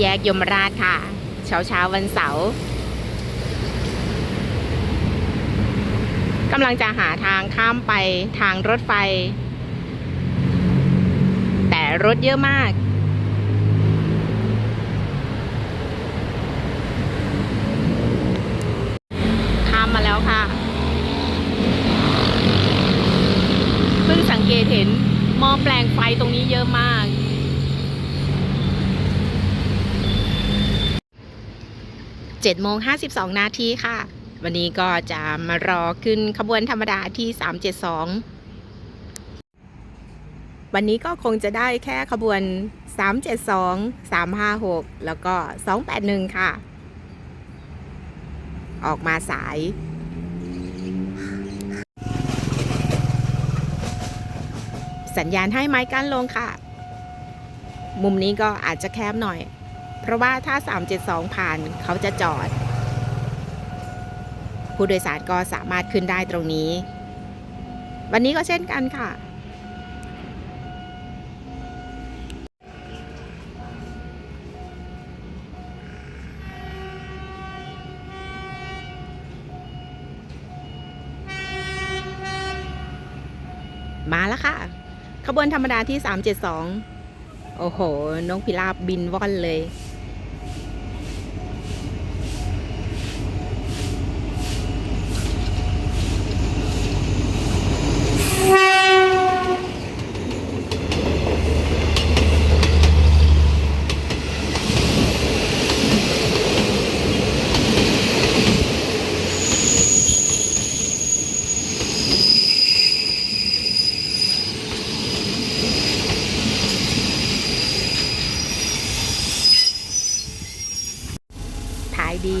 แยกยมราชค่ะ เช้าเช้าวันเสาร์กำลังจะหาทางข้ามไปทางรถไฟ แต่รถเยอะมากข้ามมาแล้วค่ะเพิ่งสังเกตเห็นหม้อแปลงไฟตรงนี้เยอะมาก 7โมง52 นาทีค่ะ วันนี้ก็จะมารอขึ้นขบวนธรรมดาที่ 372 วันนี้ก็คงจะได้แค่ขบวน 372 356 แล้วก็ 281 ค่ะ ออกมาสายสัญญาณให้ไม้กั้นลงค่ะ มุมนี้ก็อาจจะแคบหน่อย ราะว่าถ้า 372 ผ่านเขาจะจอด ผู้โดยสารก็สามารถขึ้นได้ตรงนี้ วันนี้ก็เช่นกันค่ะมาแล้วค่ะ ขบวนธรรมดาที่ 372 โอ้โห นกพิราบบินว่อนเลย ท้ายดี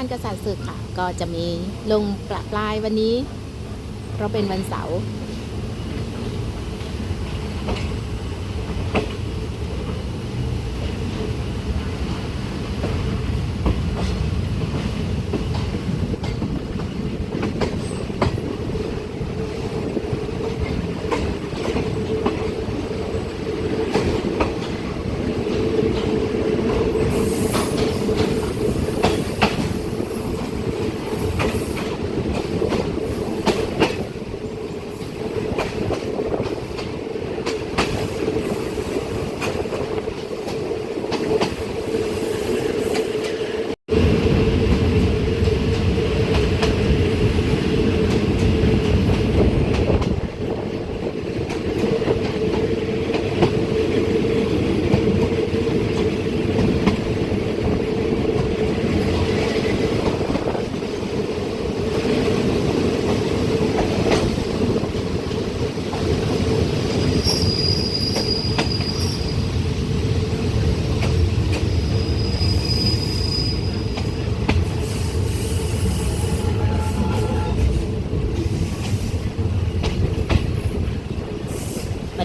านกษัตริย์ศึกค่ะ ก็จะมีลงประปลายวันนี้ เพราะเป็นวันเสาร์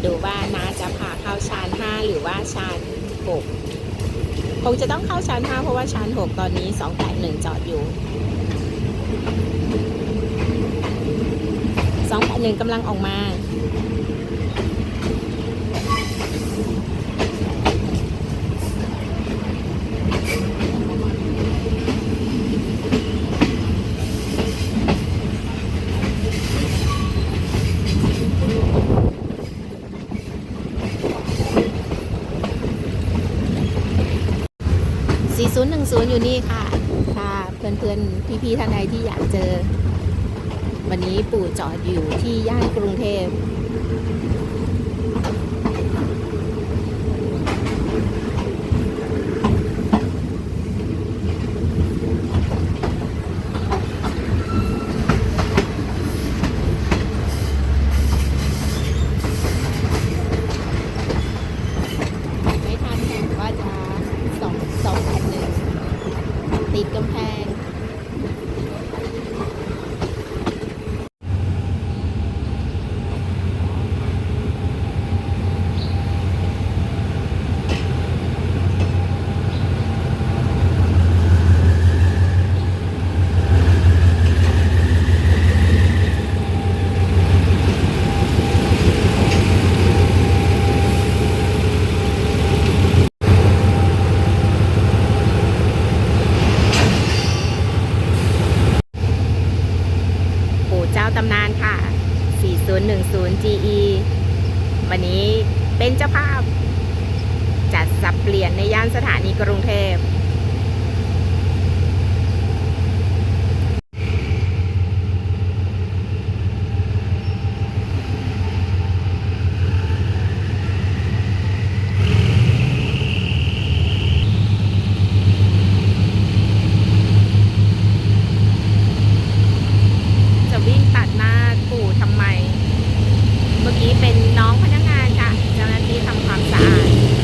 ดูว่าน้าจะพาเข้าชั้น5 หรือว่าชั้น6คงจะต้องเข้าชั้น 5 เพราะว่าชั้น 6 ตอนนี้ 281 จอดอยู่ 281กำลังออกมา 4010 อยู่นี่ค่ะถ้าเพื่อนๆพี่ๆท่านใดที่อยากเจอ วันนี้ปู่จอดอยู่ที่ย่านกรุงเทพ ไม่ทันค่ะว่าจะสองสองแปดหนึ่งติดกำแพง ปู่เจ้าตำนานค่ะ 4010 GE วันนี้เป็นเจ้าภาพ จัดสับเปลี่ยนในย่านสถานีกรุงเทพ จะวิ่งตัดหน้าปู่ทำไม เมื่อกี้เป็นน้องพนักงานค่ะ เจ้าหน้าที่ทำความสะอาด นะ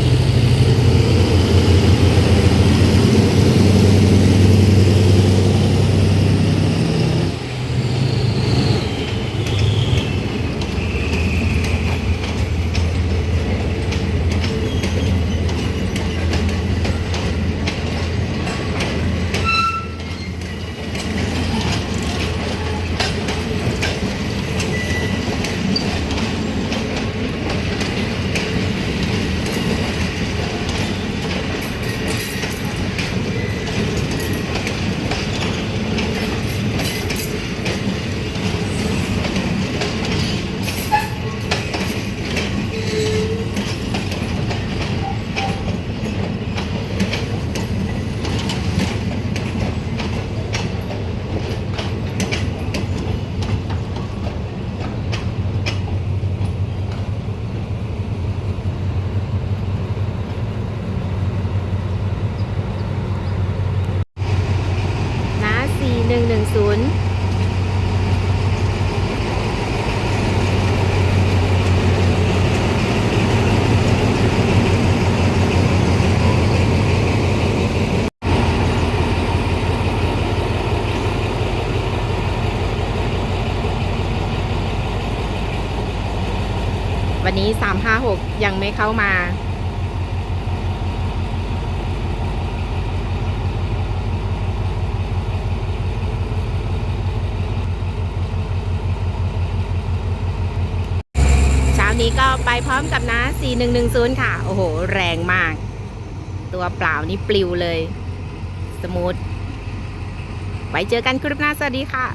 4110วันนี้ 356 ยังไม่เข้ามา เช้านี้ ก็ไปพร้อมกับนะ 4110 ค่ะ โอ้โห แรงมาก ตัวเปล่านี่ปลิวเลย สมูท ไว้เจอกันคลิปหน้า สวัสดีค่ะ